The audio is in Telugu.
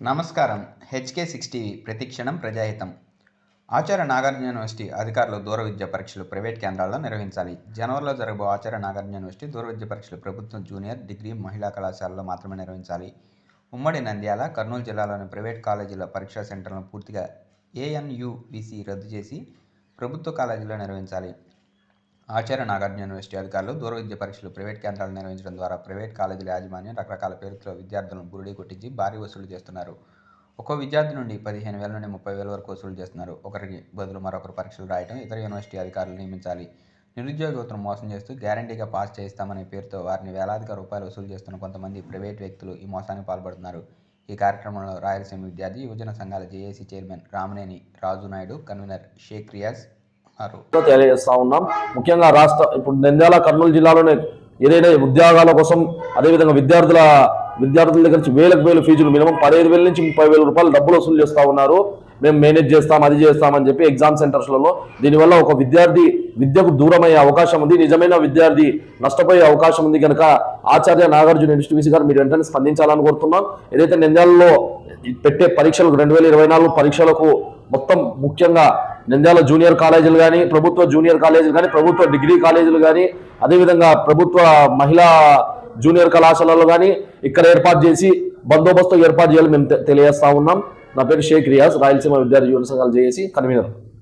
నమస్కారం. హెచ్కే సిక్స్ టీవీ ప్రతిక్షణం ప్రజాహితం. ఆచార్య నాగార్జున యూనివర్సిటీ అధికారులు దూర విద్య పరీక్షలు ప్రైవేట్ కేంద్రాల్లో నిర్వహించాలి. జనవరిలో జరగబో ఆచార్య నాగార్జున యూనివర్సిటీ దూర విద్య పరీక్షలు ప్రభుత్వం జూనియర్ డిగ్రీ మహిళా కళాశాలలో మాత్రమే నిర్వహించాలి. ఉమ్మడి నంద్యాల కర్నూలు జిల్లాలోని ప్రైవేట్ కాలేజీల పరీక్షా సెంటర్లను పూర్తిగా ఏఎన్యువిసి రద్దు చేసి ప్రభుత్వ కాలేజీలో నిర్వహించాలి. ఆచార్య నాగార్జున యూనివర్సిటీ అధికారులు దూర విద్య పరీక్షలు ప్రైవేట్ కేంద్రాలు నిర్వహించడం ద్వారా ప్రైవేట్ కాలేజీల యాజమాన్యం రకరకాల పేరుతో విద్యార్థులను బురుడి కొట్టించి భారీ వసూలు చేస్తున్నారు. ఒక్కో విద్యార్థి నుండి పదిహేను వేల నుండి ముప్పై వేల వరకు వసూలు చేస్తున్నారు. ఒకరికి బదులు మరొకరు పరీక్షలు రాయడం ఇతర యూనివర్సిటీ అధికారులు నియమించాలి. నిరుద్యోగ యువతను మోసం చేస్తూ గ్యారంటీగా పాస్ చేయిస్తామనే పేరుతో వారిని వేలాదిగా రూపాయలు వసూలు చేస్తున్న కొంతమంది ప్రైవేట్ వ్యక్తులు ఈ మోసానికి పాల్పడుతున్నారు. ఈ కార్యక్రమంలో రాయలసీమ విద్యార్థి యువజన సంఘాల JAC chairman Ramaneni Raju Naidu convener Sheikh Riyaz ఉన్నారు తెలియజేస్తా ఉన్నాం. ముఖ్యంగా రాష్ట్ర ఇప్పుడు నంద్యాల కర్నూలు జిల్లాలోనే ఏదైనా ఉద్యోగాల కోసం అదేవిధంగా విద్యార్థుల విద్యార్థుల దగ్గర నుంచి వేలకు వేలు ఫీజులు మినిమం పదహైదు వేల నుంచి ముప్పై వేల రూపాయలు డబ్బులు వసూలు చేస్తూ ఉన్నారు. మేము మేనేజ్ చేస్తాం అది చేస్తామని చెప్పి ఎగ్జామ్ సెంటర్స్లలో దీనివల్ల ఒక విద్యార్థి విద్యకు దూరమయ్యే అవకాశం ఉంది. నిజమైన విద్యార్థి నష్టపోయే అవకాశం ఉంది కనుక ఆచార్య నాగార్జున ఇన్స్టిట్యూషన్ గారు మీరు వెంటనే స్పందించాలని కోరుతున్నాం. ఏదైతే నంద్యాలలో పెట్టే పరీక్షలకు రెండు వేల ఇరవై నాలుగు పరీక్షలకు మొత్తం ముఖ్యంగా నంద్యాల జూనియర్ కాలేజీలు కానీ ప్రభుత్వ జూనియర్ కాలేజీలు కానీ ప్రభుత్వ డిగ్రీ కాలేజీలు కానీ అదేవిధంగా ప్రభుత్వ మహిళా జూనియర్ కళాశాలలు కానీ ఇక్కడ ఏర్పాటు చేసి బందోబస్తు ఏర్పాటు చేయాలని మేము తెలియజేస్తా ఉన్నాం. నా పేరు షేక్ రియాజ్ రాయలసీమ విద్యార్థి యువన సంఘాలు చేసి కన్వీనర్.